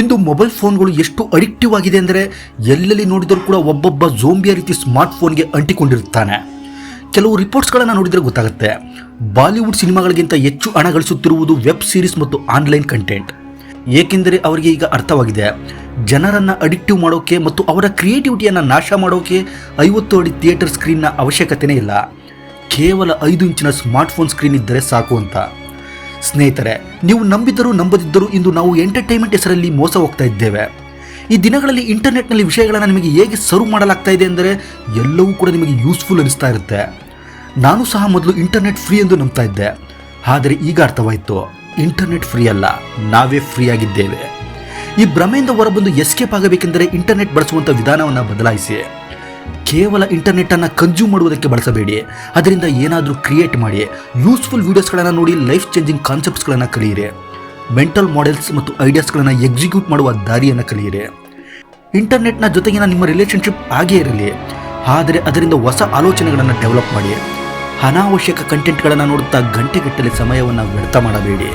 ಇಂದು mobile ಫೋನ್ಗಳು ಎಷ್ಟು addictive ಆಗಿದೆ ಅಂದರೆ ಎಲ್ಲೆಲ್ಲಿ ನೋಡಿದರೂ ಕೂಡ ಒಬ್ಬೊಬ್ಬ ಜೋಂಬಿಯ ರೀತಿ ಸ್ಮಾರ್ಟ್ ಫೋನ್ಗೆ ಅಂಟಿಕೊಂಡಿರುತ್ತಾನೆ. ಕೆಲವು ರಿಪೋರ್ಟ್ಸ್ಗಳನ್ನು ನೋಡಿದರೆ ಗೊತ್ತಾಗುತ್ತೆ. ಬಾಲಿವುಡ್ ಸಿನಿಮಾಗಳಿಗಿಂತ ಹೆಚ್ಚು ಹಣ ಗಳಿಸುತ್ತಿರುವುದು ವೆಬ್ ಸೀರೀಸ್ ಮತ್ತು ಆನ್ಲೈನ್ ಕಂಟೆಂಟ್ ಏಕೆಂದರೆ ಅವರಿಗೆ ಈಗ ಅರ್ಥವಾಗಿದೆ. ಜನರನ್ನು ಅಡಿಕ್ಟಿವ್ ಮಾಡೋಕೆ ಮತ್ತು ಅವರ ಕ್ರಿಯೇಟಿವಿಟಿಯನ್ನು ನಾಶ ಮಾಡೋಕೆ ಐವತ್ತು ಅಡಿ ಥಿಯೇಟರ್ ಸ್ಕ್ರೀನ್ನ ಅವಶ್ಯಕತೆಯೇ ಇಲ್ಲ. ಕೇವಲ ಐದು ಇಂಚಿನ ಸ್ಮಾರ್ಟ್ಫೋನ್ ಸ್ಕ್ರೀನ್ ಇದ್ದರೆ ಸಾಕು ಅಂತ. ಸ್ನೇಹಿತರೆ, ನೀವು ನಂಬಿದ್ದರೂ ನಂಬದಿದ್ದರೂ ಇಂದು ನಾವು ಎಂಟರ್ಟೈನ್ಮೆಂಟ್ ಹೆಸರಲ್ಲಿ ಮೋಸ ಹೋಗ್ತಾ ಇದ್ದೇವೆ. ಈ ದಿನಗಳಲ್ಲಿ ಇಂಟರ್ನೆಟ್ನಲ್ಲಿ ವಿಷಯಗಳನ್ನು ನಿಮಗೆ ಹೇಗೆ ಸರ್ವ್ ಮಾಡಲಾಗ್ತಾ ಇದೆ ಅಂದರೆ ಎಲ್ಲವೂ ಕೂಡ ನಿಮಗೆ ಯೂಸ್ಫುಲ್ ಅನಿಸ್ತಾ ಇರುತ್ತೆ. ನಾನು ಸಹ ಮೊದಲು ಇಂಟರ್ನೆಟ್ ಫ್ರೀ ಎಂದು ನಂಬ್ತಾ ಇದ್ದೆ. ಆದರೆ ಈಗ ಅರ್ಥವಾಯಿತು ಇಂಟರ್ನೆಟ್ ಫ್ರೀ ಅಲ್ಲ, ನಾವೇ ಫ್ರೀ ಆಗಿದ್ದೇವೆ. ಈ ಭ್ರಮೆಯಿಂದ ಹೊರಬಂದು ಎಸ್ಕೇಪ್ ಆಗಬೇಕೆಂದರೆ ಇಂಟರ್ನೆಟ್ ಬಳಸುವಂಥ ವಿಧಾನವನ್ನು ಬದಲಾಯಿಸಿ. ಕೇವಲ ಇಂಟರ್ನೆಟ್ಟನ್ನು ಕನ್ಸ್ಯೂಮ್ ಮಾಡುವುದಕ್ಕೆ ಬಳಸಬೇಡಿ. ಅದರಿಂದ ಏನಾದರೂ ಕ್ರಿಯೇಟ್ ಮಾಡಿ. ಯೂಸ್ಫುಲ್ ವೀಡಿಯೋಸ್ಗಳನ್ನು ನೋಡಿ ಲೈಫ್ ಚೇಂಜಿಂಗ್ ಕಾನ್ಸೆಪ್ಟ್ಸ್ಗಳನ್ನು ಕಲಿಯಿರಿ. ಮೆಂಟಲ್ ಮಾಡೆಲ್ಸ್ ಮತ್ತು ಐಡಿಯಾಸ್ಗಳನ್ನು ಎಕ್ಸಿಕ್ಯೂಟ್ ಮಾಡುವ ದಾರಿಯನ್ನು ಕಲಿಯಿರಿ. ಇಂಟರ್ನೆಟ್ನ ಜೊತೆಗಿನ ನಿಮ್ಮ ರಿಲೇಷನ್ಶಿಪ್ ಆಗೇ ಇರಲಿ. ಆದರೆ ಅದರಿಂದ ಹೊಸ ಆಲೋಚನೆಗಳನ್ನು ಡೆವಲಪ್ ಮಾಡಿ. ಅನಾವಶ್ಯಕ ಕಂಟೆಂಟ್ಗಳನ್ನು ನೋಡುತ್ತಾ ಗಂಟೆಗಟ್ಟಲೆ ಸಮಯವನ್ನು ವ್ಯರ್ಥ ಮಾಡಬೇಡಿ.